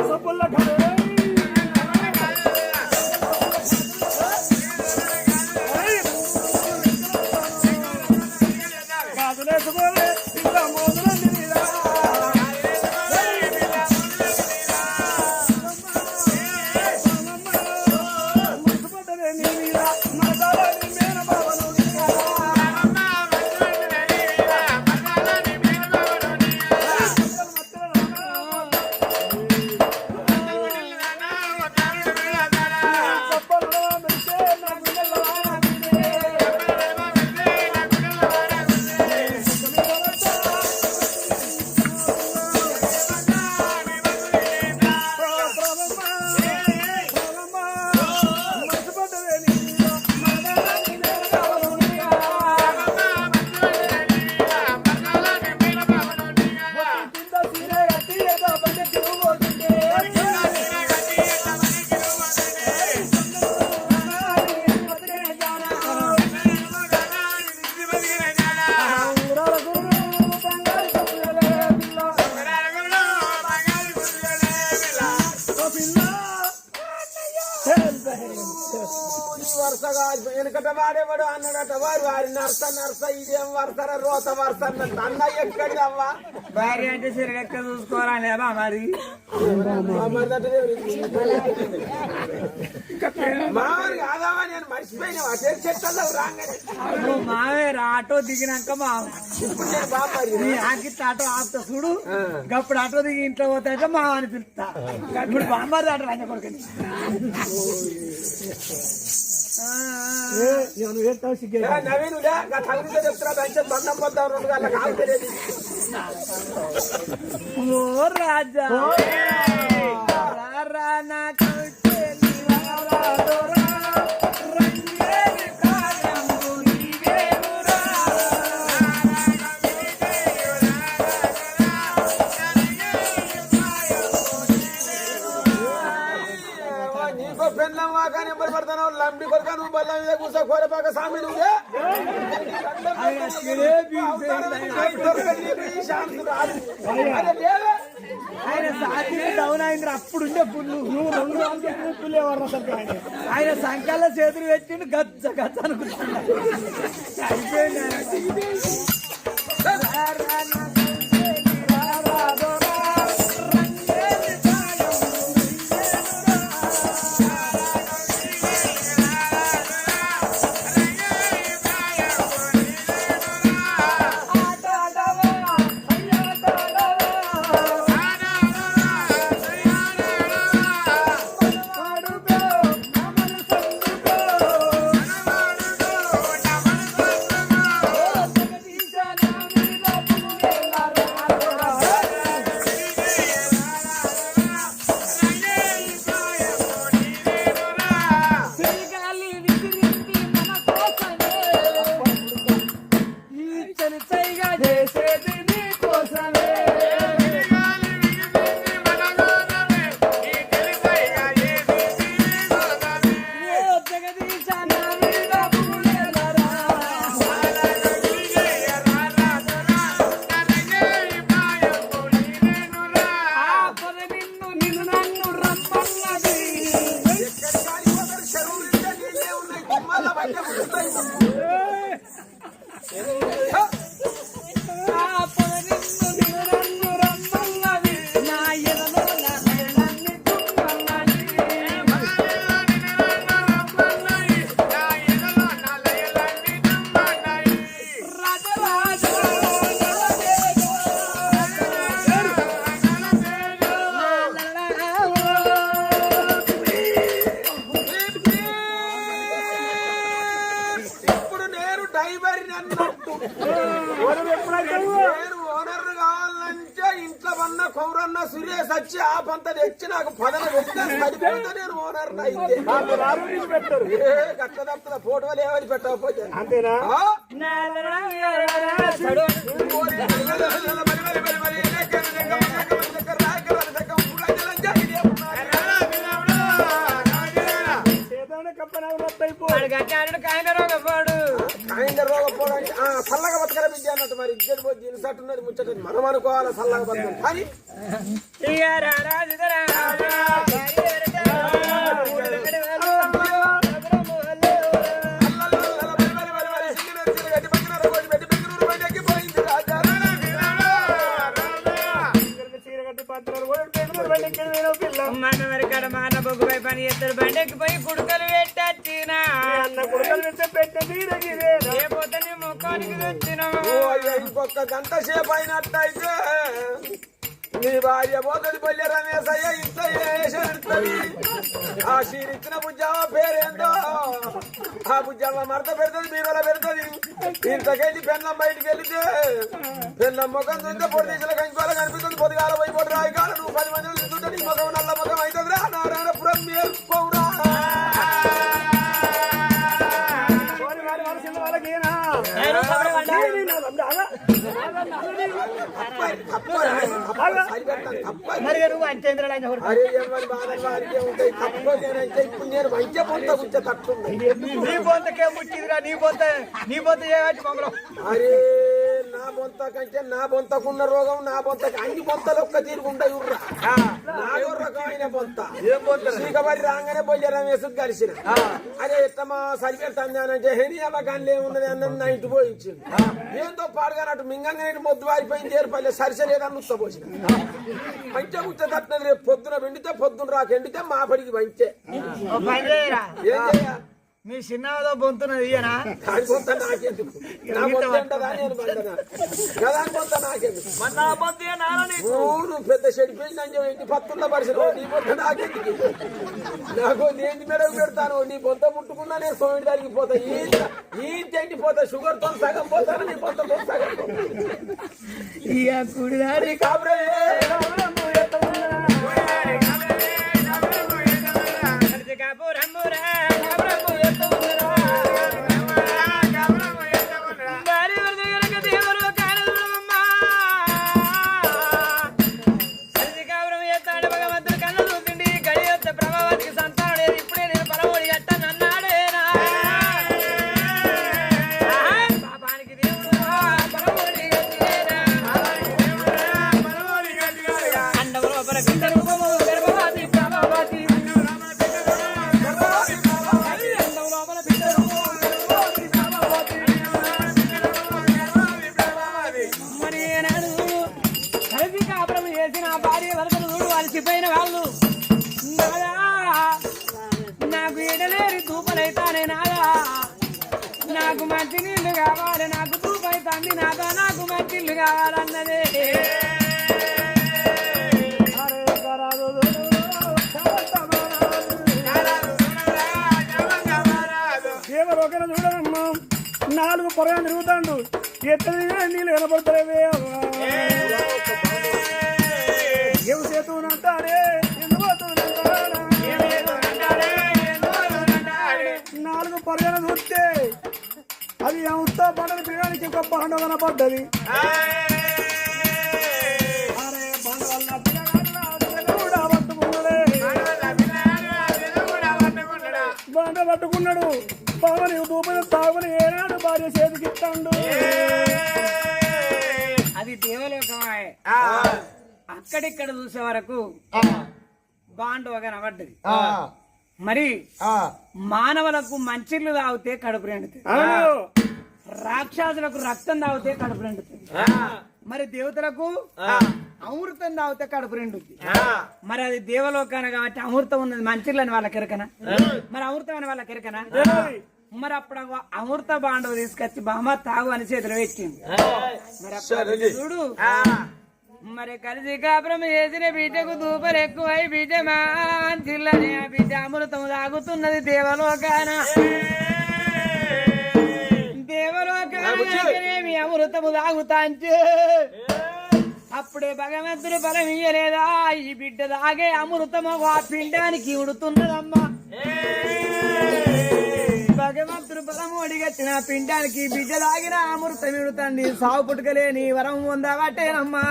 సబ్బుల ఘరే వరుసగా వెనుకట వాడేవాడు అన్నాడట. వారు వారి నర్స నర్స ఇదేం వరుసర రోత వరుస అన్న ఎక్కడిది అవ్వా భార్య అంటే సిరగక్క చూసుకోవాలని బా మరి? మామూలు కాదావా నేను మర్చిపోయినా. అటే చెట్టలు రాగానే. నువ్వు మావే రా, ఆటో దిగినాక మా ఇప్పుడు నేను బామ్మారి నీ ఆకిట్ల ఆటో ఆపుతా చూడు. గప్పుడు ఆటో దిగి ఇంట్లో పోతాయితే మా అని పిలుస్తా. ఇప్పుడు బామ్మారి ఆటో రంగ కొడుకుని ఏ, నవీనులే గా తగులుతో చెప్తున్నా పెన్షన్ బంధం పొద్దాం రెండు ఓ రాజా రా, లంబి కొడుక నువ్వు బల్ల మీద కూర్చో కోరపాక నువ్వే ఆయన జిలేబీ దొరకదు నీకు ఈ శాంతి రాదు. అరే లేవే. ఆయన సాధ్యం డౌన్ అయింది అప్పుడు ఉండే పుల్లు నువ్వు రెండు పుల్లేవారు ఆయన సంఖ్యలో చేతులు పెట్టిండు గచ్చ గచ్చ అనుకుంటున్నాడు అయిపోయింది డ్రైవర్ అన్నట్టు నేను ఓనర్ కావాలంటే ఇంట్లో ఉన్న కౌరన్న సురేష్ వచ్చి ఆ పంత తెచ్చి నాకు పదన పెడితే సరిపోతే నేను ఓనర్ అయితే ఏ గట్ల తప్పుల ఫోటోలు ఏమని పెట్టకపోతే అంతేనా? కప్పన అయిపో వాడు కట్టాడు కాయన రోగపోడు ఆయన రోగపోవడానికి ఆ, చల్లగా బతకర బిడ్డ అన్నట్టు మరి. ఇద్దరు పోయి దీని సట్టు ఉన్నది ముచ్చట మనం అనుకోవాలి చల్లగా బతకని కానీ ఇక ఒక్క గంట సేపు అయినట్టయితే నీ భార్య పోతుంది పల్లె రమేశయ్య అయ్యా ఇంత ఆ శ్రీరిచ్చిన బుజ్జావ పేరేందో? ఆ బుజ్జావ మడత పెడుతుంది బీరల పెడుతుంది. ఇంతకెళ్ళి పెన్నం బయటికి వెళితే పెన్నం ముఖం చూస్తే పొడి తీసిన కంచుకోవాలి కనిపిస్తుంది. పొద్దుగాల పోయి పొడి రాయికాల నువ్వు పది మంది చూస్తుంటే నీ ముఖం నల్ల ముఖం అయితే నీ బొంతకే ముట్టిదిరా నీ బొంత నీ బొంత చేయవచ్చు మమ్మల్ని అరే నా బొంత కంటే నా బొంతకున్న రోగం నా బొంతకి అన్ని బొంతలు ఒక్క తీరుగుంటాయి ఉర్రా ఏం శ్రీకబడి రాగానే వేసుకు కలిసిన. హెని అలా కానీ ఏమున్నది అన్నది నా ఇంటి పోయించింది ఏంతో పాడుగానట్టు మింగంగా నేను మొద్దు వారిపోయింది ఏర్పల్లె సరిసలేదని ఉత్తపోసిన మంచిగా ఉచ్చ తట్టినది రేపు పొద్దున వెండితే పొద్దున రాక ఎండితే మా పడికి మంచే ఏం చేయ మీ చిన్నదో బొంతున్నది ఇయ్యనా? దాని కొంత నాకెందుకు? నా కొంత ఉంటుందా నేను బండనా కదా కొంత నాకెందుకు? మన బొంత నాలో నీకు? ఊరు పెద్ద చెప్పి ఇంటి పత్తుల్లో పరిస్థితి నీ పొంత నాకెందుకు? నాకు నేను మెడకు పెడతాను. నీ పొంత ముట్టుకున్నా నేను సోమిడి దానికి పోతా. ఈంత ఎండి పోతా. షుగర్తో సగం పోతాను నీ పొంత సగం పోతా. ఇక కుడిదారి. కాబరే కావాలన్నదే చూడమ్మా నాలుగు పొరగా తిరుగుతాడు ఎత్తడి నీళ్ళు కనపడతారే ఎవు చేతునంటారే నాలుగు పొరగా చూస్తే అది ఎంత పంటలు పిల్లడానికి ఒక పండుగ కనపడ్డది. బండ పట్టుకున్నాడు. పవని భూపతి తాగుని ఏనాడు భార్య చేతికి ఇస్తాడు. అది దేవలోకమాయే అక్కడిక్కడ చూసే వరకు బాండవ కనబడ్డది. మరి మానవులకు మంచిళ్ళు తాగితే కడుపు అవును. రాక్షసులకు రక్తం తాగితే కడుపు నిండుతుంది. మరి దేవతలకు అమృతం తాగితే కడుపు నిండుతుంది మరి అది దేవలోకాన కాబట్టి అమృతం ఉన్నది మంచిళ్ళని వాళ్ళకి ఎరకనా మరి అమృతం అని వాళ్ళకి ఎరకనా మరి అప్పుడు అమృత బాండవ తీసుకొచ్చి బామ్మ తాగు అని చేతిలో పెట్టింది. మరి అప్పుడు చూడు. మరి కలిసి కాపురం చేసిన బిడ్డకు దూపలు ఎక్కువై బిడ్డ మాంచిల్లని ఆ బిడ్డ అమృతం తాగుతున్నది దేవలోకాన. దేవలోకానేమి అమృతము తాగుతాంచే అప్పుడే భగవంతుడు బలం ఇయ్యలేదా? ఈ బిడ్డ తాగే అమృతము ఆ పిండానికి ఉడుతున్నదమ్మా. భగవంతుడు అడిగట్టిన పిండానికి బిడ్డ అమృతం ఇడుతండి సాగు పుట్టుకలేని వరం ఉందవటేనమ్మా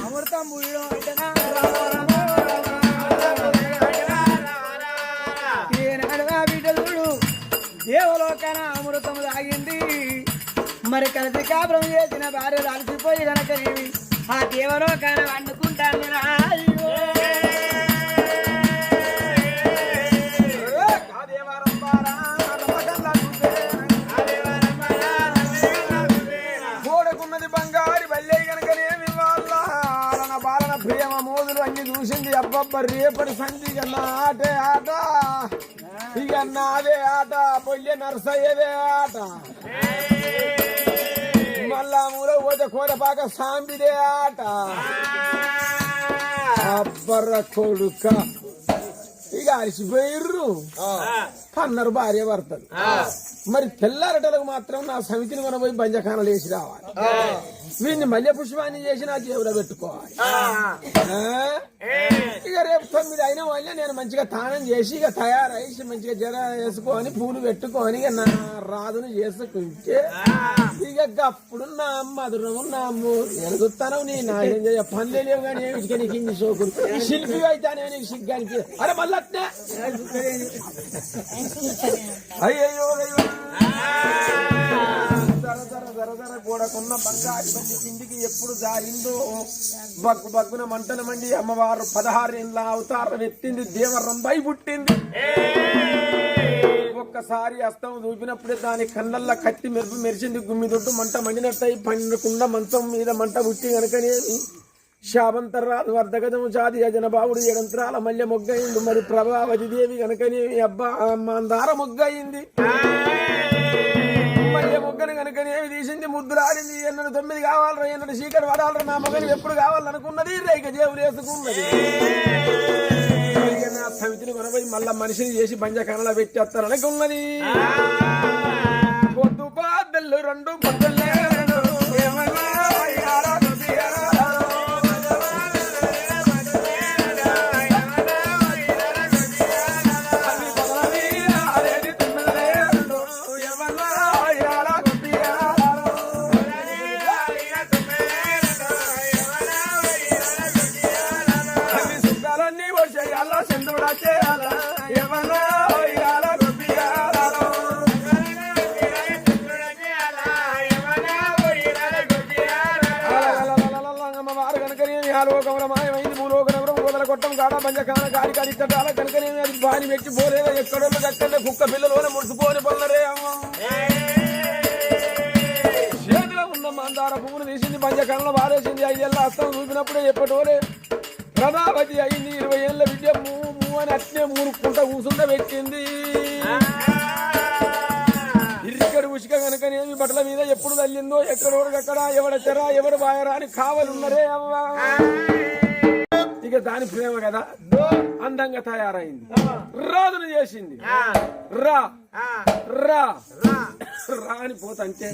అమృతం బుయ్యో దేవలోకన అమృతం తాగింది మరి కలిసి కాపురం చేసిన భార్య అలసిపోయి కనుక ఆ దేవలోకన వండుకు అబ్బబ్బ రేపటి సంధి నా ఆటే ఆట. ఇక నాదే ఆట పొయ్యే నరసయ్యదే ఆట. మళ్ళా మూల పోతే కోరపాక సాంబిదే ఆట. అబ్బర్ర కొడుక. ఇక అలసిపోయిర్రు. అన్నారు భార్య భర్తలు. మరి తెల్లారటలకు మాత్రం నా సమితిని మనం పోయి బంజఖానలు వేసి రావాలి. వీడిని మల్లె పుష్పాన్ని చేసి నా జేబులో పెట్టుకోవాలి? ఇక రేపు తొమ్మిది అయిన వాళ్ళే నేను మంచిగా తానం చేసి ఇక తయారై మంచిగా జర వేసుకొని పూలు పెట్టుకొని ఇక నా రాదును చేసుకుంటే ఇక అప్పుడు నా మధురము నా ఎరుగుతాను నీ నా ఏం చేయ పనులే లేవు కానీ ఇక నీకు ఇన్ని సోకులు? శిల్పి అయితేనే నీకు సిగ్గానికి. అరే మళ్ళీ అయ్యో. గోడకున్న బంగారు బండి కిందికి ఎప్పుడు జారిందో బగ్గు బగ్గున మంటలు మండి అమ్మవారు పదహారు ఇండ్ల అవతారం ఎత్తింది దేవరంబై పుట్టింది ఒక్కసారి అస్తం చూపినప్పుడే దాని కళ్ళల్లో కత్తి మెరుపు మెరిసింది గుమ్మి దొడ్డు మంట మండినట్టయి పండుకుండా మంచం మీద మంట పుట్టి కనుకనేమి శాబంతరాలు వర్ధగజము జాతి యజన బావుడు ఎడంత్రాల మల్లె మొగ్గయింది మరి ప్రభావతి దేవి కనుకనేమి అబ్బా మందార మొగ్గయింది కనుకనేమి తీసింది? ముద్దులాడింది. ఎన్నడు తొమ్మిది కావాలరా ఎన్నడు చీకటి పడాలరా నా మొగలు ఎప్పుడు కావాలనుకున్నది? రేఖ జేబులు వేసుకున్నది. నా సమితిని కొనబోయి మళ్ళా మనిషిని చేసి బంజ కనలో పెట్టేస్తారని ఉన్నది పొద్దు బాద్దలు రెండు పొద్దులే ఆలోకముల మాయమైంది గోదల కొట్టం కాడ బంజకాన కాడి కాడి కట్టాల అది బాని ఎక్కడో దక్కడే కుక్క పిల్లలోనే ముడుచుకొని పొల్లరే అమ్మ. చేతిలో ఉన్న మందార పువ్వులు తీసింది పంచకరణలో వారేసింది ఐదేళ్ళ అస్తం చూపినప్పుడే ఎప్పటోలే ప్రభావతి అయింది ఇరవై ఏళ్ళ విద్య మూ మూ అని అట్నే మూనుకుంటా కూసుండ పెట్టింది. ఇరికడు ఉసుక కనుకనేమి బట్టల మీద ఎప్పుడు తల్లిందో ఎక్కడోడకక్కడ ఎవడ చెరా ఎవడు బాయరా అని కావలున్నరే అవ్వా. ఇక దాని ప్రేమ కదా. అందంగా తయారైంది. రాజును చేసింది. రా. రా. రా. అని పోతంటే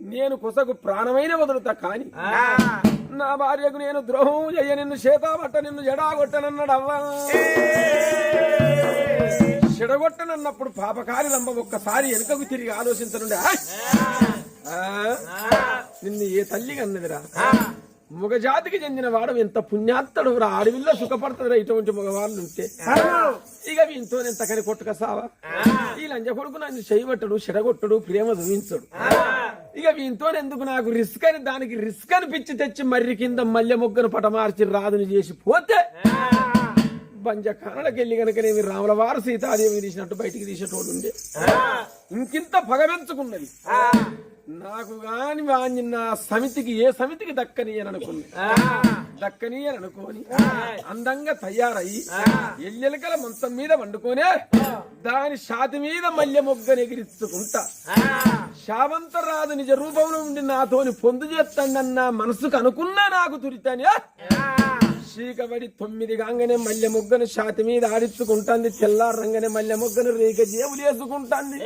నేను కుసకు ప్రాణమైన వదులుతా కాని నా భార్యకు నేను ద్రోహం చెయ్య నిన్ను చేతాబట్ట నిన్ను జడాగొట్టనన్నాడు అవ్వా. చెడగొట్టనన్నప్పుడు పాపకారి లంబ ఒక్కసారి వెనుకకు తిరిగి ఆలోచించనుండే. నిన్ను ఏ తల్లి అన్నదిరా మగజాతికి చెందిన వాడు ఎంత పుణ్యాత్తడు రా అడవిలో సుఖపడతాడురా ఇటువంటి మగవాళ్ళు ఉంటే ఇక వీంతో ఎంత కని కొట్టుక సావా? ఈ లంజ కొడుకు నన్ను చేయబట్టడు చెడగొట్టడు ప్రేమ చూపించడు ఇక వీంతో ఎందుకు నాకు రిస్క్ అని దానికి రిస్క్ అని పిచ్చి తెచ్చి మర్రి కింద మల్లె మొగ్గను పటమార్చి రాదుని చేసి పోతే బంజ కానలకి వెళ్ళి కనుక నేను రాముల వారు తీసినట్టు బయటికి తీసేటోడు ఉండే. ఇంకింత పగవెంచుకున్నది నాకు గాని వాణ్ణి నా సమితికి ఏ సమితికి దక్కని అని అనుకుంది. దక్కని అని అనుకోని అందంగా తయారయ్యి ఎల్లెలకల మంచం మీద వండుకోనే దాని షాతి మీద మల్లె మొగ్గను ఎగిరించుకుంటా శావంతరాజు నిజ రూపంలో ఉండి నాతోని పొందు చేస్తాడన్న మనసుకు అనుకున్నా నాకు తురితానే చీకబడి తొమ్మిది కాగానే మల్లె మొగ్గను షాతి మీద ఆడించుకుంటాంది తెల్లారంగానే మల్లె మొగ్గను రేక జేబులు వేసుకుంటాంది.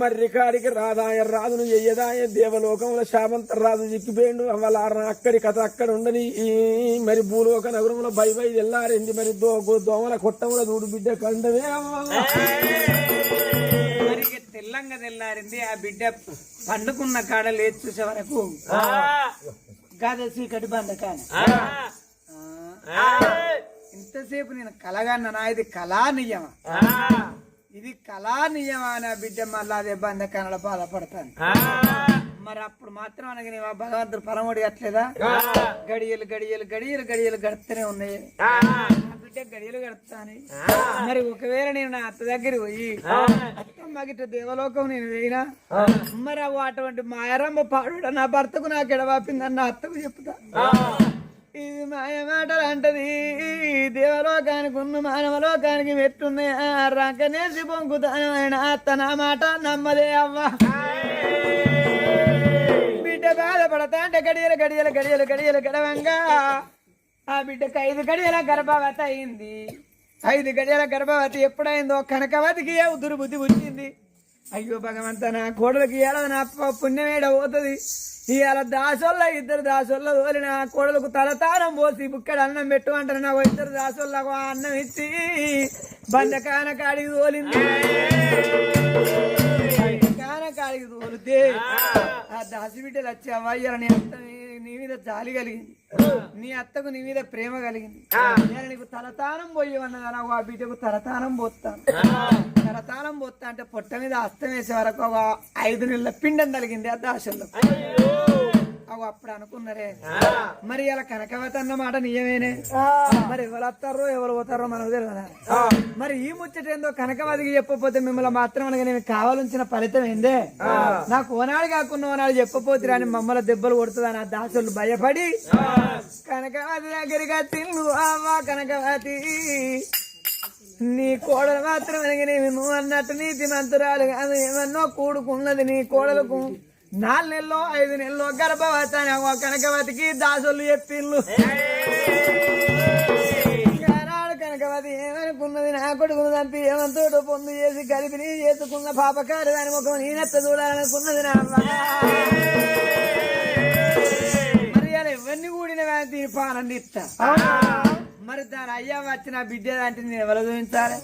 మర్రి కాడికి రాదాయ రాజును చెయ్యదాయ దేవలోకంలో శామంత రాజు చిక్కిపోయిండు. వాళ్ళ అక్కడి కథ అక్కడ ఉండని ఈ మరి భూలోక నగరంలో బై బై తెల్లారింది. మరి దో దోమల కొట్టముల దూడు బిడ్డ ఇక తెల్లంగా తెల్లారింది ఆ బిడ్డ పండుకున్న కాడ లేచి చూసే వరకు. గాద చీకటి బండకాన ఇంతసేపు నేను కలగన్నా ఇది కళా నియమం. ఇది కళా నియమా నా బిడ్డ మళ్ళా అదే బంధకానలో బాధపడతాను మరి అప్పుడు మాత్రం అనగా నీవు ఆ భగవంతుడు పరమోడి అట్లేదా గడియలు గడియలు గడియలు గడియలు గడుస్తూనే ఉన్నాయి. బిడ్డ గడియలు గడుపుతాని మరి ఒకవేళ నేను నా అత్త దగ్గర పోయి అత్తమ్మ గిట్ట దేవలోకం నేను వేయినా మరి అవు అటువంటి మాయరమ్మ పాడు నా భర్తకు నాకు ఎడవాపిందని నా అత్తకు చెప్తా. ఇది మాయ మాటలు అంటది దేవలోకానికి ఉన్న మానవలోకానికి పెట్టున్నాయి రంకనేసి పొంకుతాను ఆయన అత్త నా మాట నమ్మదే అవ్వ. బిడ్డ బాధపడతా అంటే గడియలు గడియలు గడియలు గడియలు గడవంగా. ఆ బిడ్డకు ఐదు గడియల గర్భవతి అయింది. ఐదు గడియల గర్భవతి ఎప్పుడైందో కనకవతికి ఏ దుర్బుద్ధి వచ్చింది. అయ్యో భగవంత నా కోడలకి ఎలా నా పుణ్యమేడ పోతుంది? ఇవాళ దాసోళ్ళ ఇద్దరు దాసోళ్ళ తోలిన కోడలకు తలతానం పోసి బుక్కడ అన్నం పెట్టు అంటారు. నాకు ఇద్దరు దాసోళ్ళకు ఆ అన్నం ఇచ్చి బండకాన కాడికి తోలింది. కాడికి తోలితే ఆ. దాసి బిడ్డలు వచ్చి అవ్వయ్యారు నీ అత్త నీ- మీద జాలి కలిగింది. నీ అత్తకు నీ మీద ప్రేమ కలిగింది. నేను నీకు తలతానం పోయి అన్నదా ఆ బిడ్డకు తలతానం పోస్తాను తలతానం పోతా అంటే పొట్ట మీద అస్తం వేసే వరకు ఒక ఐదు నెలల పిండం కలిగింది ఆ దాసంలో అవు అప్పుడు అనుకున్నారే. మరి ఇలా కనకవత అన్న మాట నిజమేనే? మరి ఎవరు వస్తారో ఎవరు పోతారో మనకు తెలియదా? మరి ఈ ముచ్చట ఏందో కనకవతికి చెప్పకపోతే మిమ్మల్ని మాత్రం అనగా నేను కావాల్సిన ఫలితం ఏందే? నాకు ఓనాడు కాకుండా ఓనాడు చెప్పపోతే రాని మమ్మల్ని దెబ్బలు కొడుతుందని ఆ దాసులు భయపడి కనకవతి దగ్గరికి తిన్ను అవ్వా కనకవతి. నీ కోడలు మాత్రం అనగానేమి నువ్వు అన్నట్టు నీతి మంతురాలు కాదు. ఏమన్నో కూడుకున్నది నీ కోడలకు. నాలుగు నెలలో ఐదు నెలలో గర్భవతి కనకవతికి దాసులు చెప్పిండ్లు. కనకవతి ఏమనుకున్నది? నా కొడుకును చంపి ఏమంతోడు పొందు చేసి కలిపి నీ చేసుకున్న పాపకారు దాని ముఖం నేనెత్త చూడాలనుకున్నది నా. మరి అలా ఎవరిని కూడిన పాలన ఇస్తా మరి దాని అయ్యా వచ్చి నా బిడ్డ అంటే నేను ఎవరు చూపించాలి?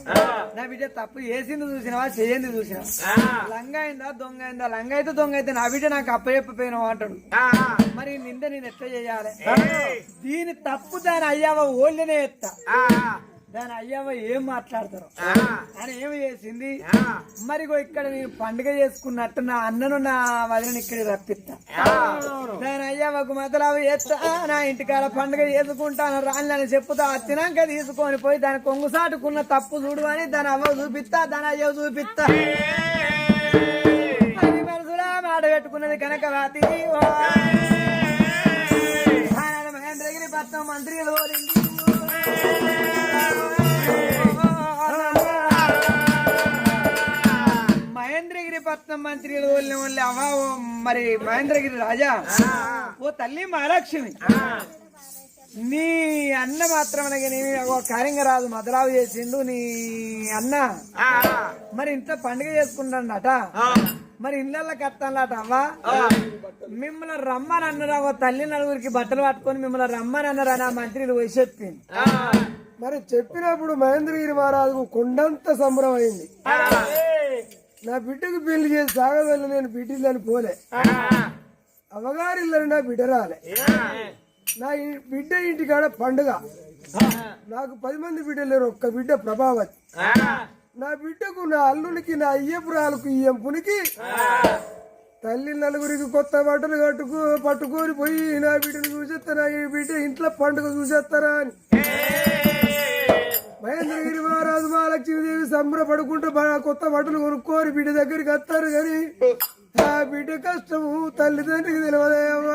నా బిడ్డ తప్పు చేసింది చూసినావా చేయంది చూసినావా? లంగ అయిందా దొంగ అయిందా లంగ అయితే దొంగ అయితే నా బిడ్డ నాకు అప్పచెప్పపోయినావు అంటాడు. మరి నింద నేను ఎట్లా చేయాలి? దీని తప్పు దాని అయ్యావ ఓళ్ళనే ఎత్తా. దాని అయ్యావ ఏం మాట్లాడతారు? అని ఏమి చేసింది? మరి ఇగో ఇక్కడ నేను పండుగ చేసుకున్నట్టు నా అన్నను నా వదిలిని ఇక్కడ రప్పిస్తా. దాని అయ్యావకు మతలావు చేస్తా నా ఇంటికాడ పండుగ చేసుకుంటాను రాళ్ళని చెప్పుతా తినాక తీసుకొని పోయి దాని కొంగు సాటుకున్న తప్పు చూడు అని దాని అవ్వ చూపిస్తా దాని అయ్యవ చూపిస్తా. అది మనసులా మాట పెట్టుకున్నది కనుక రాతి. మహేంద్రగిరి పట్నం మంత్రి మహేంద్రగిరి పట్నం మంత్రి తోలిన వాళ్ళు అవ్వ ఓ మరి మహేంద్రగిరి రాజా. ఓ తల్లి మహాలక్ష్మి. నీ అన్న మాత్రం కార్యంగా రాదు మదరావు చేసిండు నీ అన్న. మరి ఇంత పండుగ చేసుకుంటాడట. మరి ఇళ్ళల్లో కట్టాలట అవ్వా. మిమ్మల్ని రమ్మని అన్నారు? ఒక తల్లి నలుగురికి బట్టలు పట్టుకొని మిమ్మల్ని రమ్మని అన్నారు? అని ఆ మంత్రులు పోయి చెప్పింది. మరి చెప్పినప్పుడు మహేంద్రగిరి మహారాజుకు కొండంత సంబరం అయింది. నా బిడ్డకు పెళ్ళి చేసి సాగదల్లి నేను బిడ్డలని పోలే. అవగారిల్లని నా బిడ్డ రాలే. నా బిడ్డ ఇంటికాడ పండుగ. నాకు పది మంది బిడ్డలు లేరు ఒక్క బిడ్డ ప్రభావతి. నా బిడ్డకు నా అల్లునికి నా అయ్యపురాలకు ఈ ఎంపునికి తల్లి నలుగురికి కొత్త బట్టలు కట్టుకో పట్టుకొని పోయి నా బిడ్డను చూసేస్తారా? ఈ బిడ్డ ఇంట్లో పండుగ చూసేస్తారా అని. మహేంద్రగిరి మహారాజు మహాలక్ష్మీదేవి సంబరపడుకుంటూ కొత్త బట్టలు కొనుక్కోని బిడ్డ దగ్గరికి వస్తారు కానీ ఆ బిడ్డ కష్టము తల్లిదండ్రికి తెలియదేమో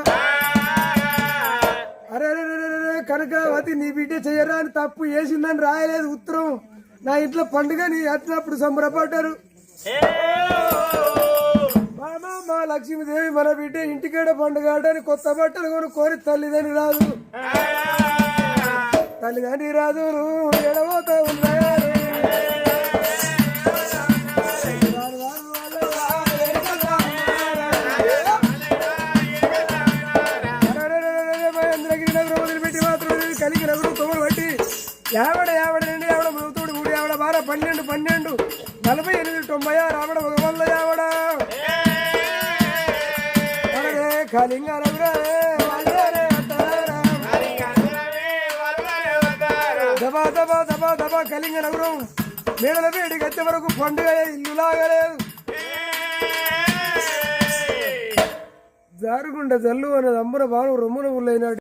అరే అరే, అరే, కనకావతి నీ బిడ్డ చేయరా అని తప్పు వేసిందని రాయలేదు ఉత్తరం. నా ఇంట్లో పండుగ నీ అట్లప్పుడు సంబరపడ్డారు. మా లక్ష్మీదేవి మన బిడ్డ ఇంటికాడ పండుగ ఆడని కొత్త బట్టలు కొనుక్కొని తల్లిదండ్రి రాదు. తల్లిదండ్రి రాజులు నువ్వు ఎడబోతా ఉన్నాయా కలిగి నగరం తొమ్మిది బట్టి యావడ యావడ రెండు యావడ మూతోడు మూడు యావడ బార పన్నెండు పన్నెండు నలభై ఎనిమిది తొంభై ఆరు ఆవిడ ఒక వంద యావడ. అరే కలింగ నగరం మేడల వేడి గచ్చే వరకు పండుగ ఇల్లు లాగలేదు. జారుగుండ జల్లు అన్నది అమ్మున బాను రొమ్మున ఉల్లైనాడు